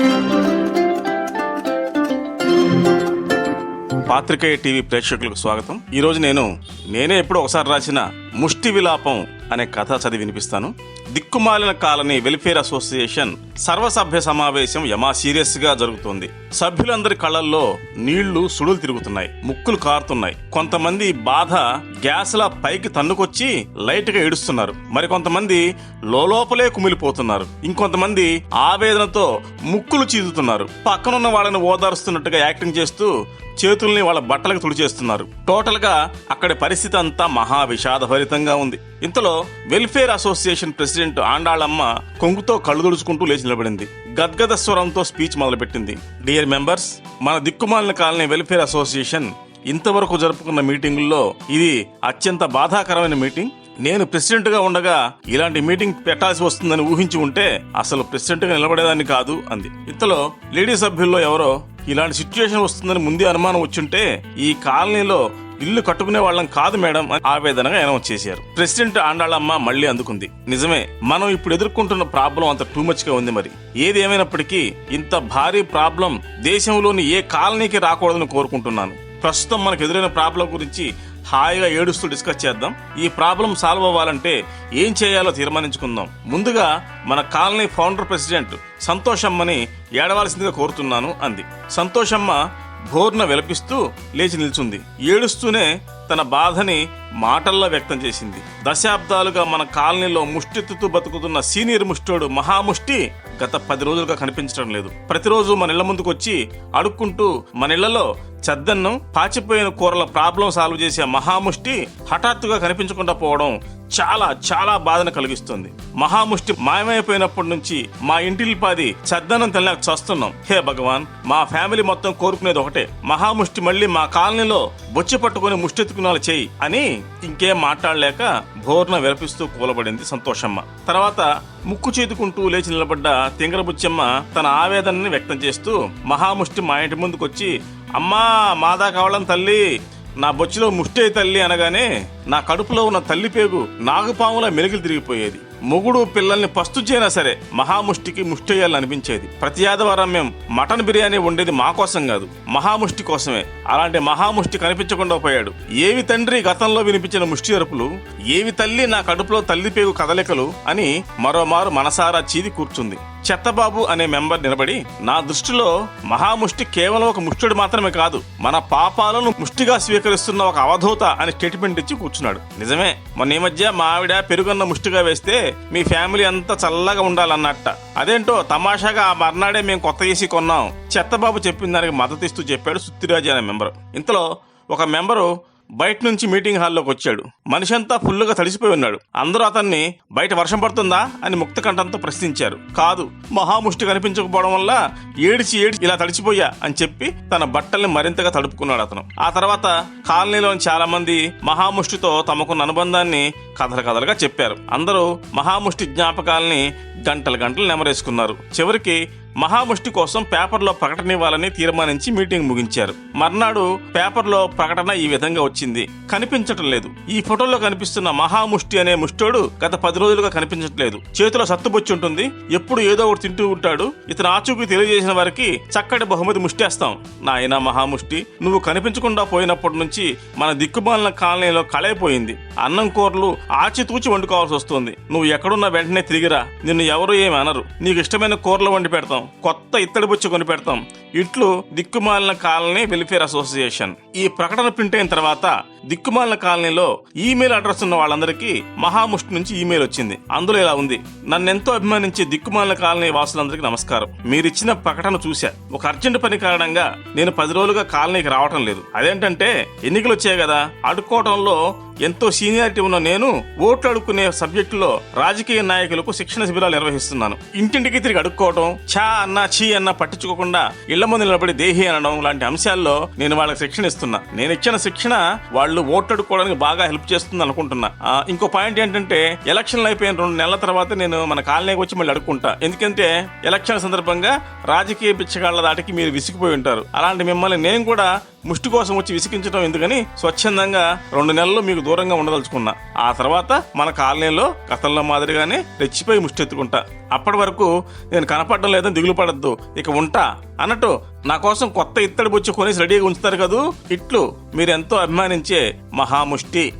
thank you పాత్రికేయ TV ప్రేక్షకులకు స్వాగతం. ఈరోజు నేను నేనే ఎప్పుడో ఒకసారి రాసిన ముష్టి విలాపం అనే కథ చదివి వినిపిస్తాను. దిక్కుమాలిన కాలనీ వెల్ఫేర్ అసోసియేషన్ సర్వసభ్య సమావేశం యమా సీరియస్గా జరుగుతోంది. సభ్యులందరి కళ్ళల్లో నీళ్ళు సుడులు తిరుగుతున్నాయి ముక్కులు కారుతున్నాయి. కొంతమంది బాధ గ్యాస్ల పైకి తన్నుకొచ్చి లైట్గా ఏడుస్తున్నారు. మరి కొంతమంది లోపలే కుమిలిపోతున్నారు. ఇంకొంతమంది ఆవేదనతో ముక్కులు చీదుతున్నారు. పక్కనున్న వాళ్ళని ఓదారుస్తున్నట్టుగా యాక్టింగ్ చేస్తూ చేతుల్ని వాళ్ళ బట్టలకు తుడిచేస్తున్నారు. టోటల్గా అక్కడి పరిస్థితి అంతా మహా విషాదభరితంగా ఉంది. ఇంతలో వెల్ఫేర్ అసోసియేషన్ ప్రెసిడెంట్ ఆండాళమ్మ కొంగుతో కళ్ళు తుడుచుకుంటూ లేచి నిలబడింది. గద్గద స్వరంతో స్పీచ్ మొదలుపెట్టింది. డియర్ మెంబర్స్ మన దిక్కుమాలిన కాలనీ వెల్ఫేర్ అసోసియేషన్ ఇంతవరకు జరుపుకున్న మీటింగుల్లో ఇది అత్యంత బాధాకరమైన మీటింగ్. నేను ప్రెసిడెంట్గా ఉండగా ఇలాంటి మీటింగ్ పెట్టాల్సి వస్తుందని ఊహించి ఉంటే అసలు ప్రెసిడెంట్గా నిలబడేదాన్ని కాదు అంది. ఇంతలో లేడీ సభ్యుల్లో ఎవరో ఇలాంటి సిచ్యువేషన్ వస్తుందని ముందే అనుమానం వచ్చుంటే ఈ కాలనీలో ఇల్లు కట్టుకునే వాళ్ళం కాదు మేడం అని ఆవేదనగా అనౌన్స్ చేశారు. ప్రెసిడెంట్ ఆండాళమ్మ మళ్ళీ అందుకుంది. నిజమే మనం ఇప్పుడు ఎదుర్కొంటున్న ప్రాబ్లం అంత టూ మచ్గా ఉంది మరి. ఏది ఏమైనప్పటికీ ఇంత భారీ ప్రాబ్లం దేశంలోని ఏ కాలనీకి రాకూడదని కోరుకుంటున్నాను. ప్రస్తుతం మనకు ఎదురైన ప్రాబ్లం గురించి హాయిగా ఏడుస్తూ డిస్కస్ చేద్దాం. ఈ ప్రాబ్లం సాల్వ్ అవ్వాలంటే ఏం చేయాలో తీర్మానించుకుందాం. ముందుగా మన కాలనీ ఫౌండర్ ప్రెసిడెంట్ సంతోషమ్మని ఏడవలసిందిగా కోరుతున్నాను అంది. సంతోషమ్మ భోర్న విలపిస్తూ లేచి నిల్చుంది. ఏడుస్తూనే తన బాధని మాటల్లో వ్యక్తం చేసింది. దశాబ్దాలుగా మన కాలనీలో ముష్టెత్తుతూ బతుకుతున్న సీనియర్ ముష్టోడు మహాముష్టి గత పది రోజులుగా కనిపించడం లేదు. ప్రతిరోజు మన ఇళ్ళ ముందుకు వచ్చి అడుక్కుంటూ మన ఇళ్ళలో చెద్దన్నం పాచిపోయిన కూరల ప్రాబ్లం సాల్వ్ చేసే మహాముష్టి హఠాత్తుగా కనిపించకుండా పోవడం చాలా చాలా బాధను కలిగిస్తుంది. మహాముష్టి మాయమైపోయినప్పటి నుంచి మా ఇంటిల్పాది చెద్దన్నం తినలేక చస్తున్నాం. హే భగవాన్ మా ఫ్యామిలీ మొత్తం కోరుకునేది ఒకటే. మహాముష్టి మళ్ళీ మా కాలనీలో బొచ్చి పట్టుకుని ముష్టెత్తుకునేలా చేయి అని ఇంకేం మాట్లాడలేక భోర్న విలపిస్తూ కూలబడింది సంతోషమ్మ. తర్వాత ముక్కు చేతుకుంటూ లేచి నిలబడ్డ తింగరబుచ్చమ్మ తన ఆవేదనని వ్యక్తం చేస్తూ మహాముష్టి మా ఇంటి ముందుకొచ్చి అమ్మా మాదా కావడం తల్లి నా బొచ్చిలో ముష్టి తల్లి అనగానే నా కడుపులో ఉన్న తల్లి పేగు నాగుపాముల మెలిగిలు తిరిగిపోయేది. మొగుడు పిల్లల్ని పస్తు చేయనా సరే మహాముష్టికి ముష్టి అనిపించేది. ప్రతి ఆదివారం మేము మటన్ బిర్యానీ వండేది మా కోసం కాదు మహాముష్టి కోసమే. అలాంటి మహాముష్టి కనిపించకుండా పోయాడు. ఏవి తండ్రి గతంలో వినిపించిన ముష్టి అరుపులు ఏవి తల్లి నా కడుపులో తల్లి పేగు కదలికలు అని మరోమారు మనసారా చీది కూర్చుంది. చెత్తబాబు అనే మెంబర్ నిలబడి నా దృష్టిలో మహాముష్టి కేవలం ఒక ముష్టుడు మాత్రమే కాదు మన పాపాలను ముష్టిగా స్వీకరిస్తున్న ఒక అవధూత అని స్టేట్మెంట్ ఇచ్చి కూర్చున్నాడు. నిజమే మొన్న ఈ మధ్య మా ఆవిడ పెరుగన్న ముష్టిగా వేస్తే మీ ఫ్యామిలీ అంతా చల్లగా ఉండాలన్నట్ట. అదేంటో తమాషాగా ఆ మర్నాడే మేము కొత్త ఏసీ కొన్నాం. చెత్తబాబు చెప్పిన దానికి మద్దతు ఇస్తూ చెప్పాడు సుత్తిరాజు అనే మెంబరు. ఇంతలో ఒక మెంబరు బయట నుంచి మీటింగ్ హాల్లోకి వచ్చాడు. మనిషి అంతా ఫుల్లుగా తడిసిపోయి ఉన్నాడు. అందరూ అతన్ని బయట వర్షం పడుతుందా? అని ముక్త కంఠంతో ప్రశ్నించారు. కాదు మహాముష్టి కనిపించకపోవడం వల్ల ఏడిచి ఏడిచి ఇలా తడిచిపోయా అని చెప్పి తన బట్టల్ని మరింతగా తడుపుకున్నాడు అతను. ఆ తర్వాత కాలనీలోని చాలా మంది మహాముష్టితో తమకున్న అనుబంధాన్ని కథల కథలుగా చెప్పారు. అందరూ మహాముష్టి జ్ఞాపకాల్ని గంటలు గంటలు నెమరేసుకున్నారు. చివరికి మహాముష్టి కోసం పేపర్లో ప్రకటన ఇవ్వాలని తీర్మానించి మీటింగ్ ముగించారు. మర్నాడు పేపర్లో ప్రకటన ఈ విధంగా వచ్చింది. కనిపించటం లేదు. ఈ ఫోటోలో కనిపిస్తున్న మహాముష్టి అనే ముష్టోడు గత పది రోజులుగా కనిపించట్లేదు. చేతిలో సత్తుబొచ్చి ఉంటుంది. ఎప్పుడు ఏదో ఒకటి తింటూ ఉంటాడు. ఇతను ఆచూకీ తెలియజేసిన వారికి చక్కటి బహుమతి ముష్టేస్తాం నాయనా మహాముష్టి నువ్వు కనిపించకుండా పోయినప్పటి నుంచి మన దిక్కుమాలిన కాలనీలో కళైపోయింది అన్నం కూరలు ఆచితూచి వండుకోవాల్సి వస్తుంది. నువ్వు ఎక్కడున్నా వెంటనే తిరిగిరా. నిన్ను ఎవరు ఏమి అనరు. నీకు ఇష్టమైన కూరలు వండి పెడతాం. కొత్త ఇత్తడి బుచ్చి కొని పెడతాం. ఇట్లు దిక్కుమాలిన కాలనీ వెల్ఫేర్ అసోసియేషన్. ఈ ప్రకటన ప్రింట్ అయిన తర్వాత దిక్కుమాలిన కాలనీలో ఈమెయిల్ అడ్రస్ ఉన్న వాళ్ళందరికీ మహాముష్టి నుంచి ఈమెయిల్ వచ్చింది. అందులో ఇలా ఉంది. నన్నెంతో అభిమానించే దిక్కుమాలిన కాలనీ వాసులందరికీ నమస్కారం. మీరిచ్చిన ప్రకటన చూశా. ఒక అర్జెంట్ పని కారణంగా నేను పది రోజులుగా కాలనీకి రావటం లేదు. అదేంటంటే ఎన్నికలు వచ్చాయి కదా. అడుక్కోవటంలో ఎంతో సీనియారిటీ ఉన్న నేను ఓట్లు అడుక్కునే సబ్జెక్టులో రాజకీయ నాయకులకు శిక్షణ శిబిరాలు నిర్వహిస్తున్నాను. ఇంటింటికి తిరిగి అడుక్కోవటం ఛా అన్న చీ అన్న పట్టించుకోకుండా ఇళ్ళ ముందు నిలబడి దేహి అనడం లాంటి అంశాల్లో నేను వాళ్ళకి శిక్షణ ఇస్తున్నా. నేను ఇచ్చిన శిక్షణ వాళ్ళు ఓటడుకోవడానికి బాగా హెల్ప్ చేస్తుంది అనుకుంటున్నా. ఇంకో పాయింట్ ఏంటంటే ఎలక్షన్లు అయిపోయిన రెండు నెలల తర్వాత నేను మన కాలనీకి వచ్చి మళ్ళీ అడుక్కుంటా. ఎందుకంటే ఎలక్షన్ సందర్భంగా రాజకీయ పిచ్చగాళ్ళ దాటికి మీరు విసిగిపోయి ఉంటారు. అలాంటి మిమ్మల్ని నేను కూడా ముష్టి కోసం వచ్చి విసిగించడం ఎందుకని స్వచ్ఛందంగా రెండు నెలలు మీకు దూరంగా ఉండదలుచుకున్నా. ఆ తర్వాత మన కాలనీలో గతంలో మాదిరిగానే రెచ్చిపోయి ముష్టి ఎత్తుకుంటా. అప్పటి వరకు నేను కనపడడం లేదని దిగులు పడద్దు. ఇక ఉంటా. అన్నట్టు నా కోసం కొత్త ఇత్తడి బొచ్చు కొనేసి రెడీగా ఉంచుతారు కదూ? ఇట్లు మీరెంతో అభిమానించే మహాముష్టి.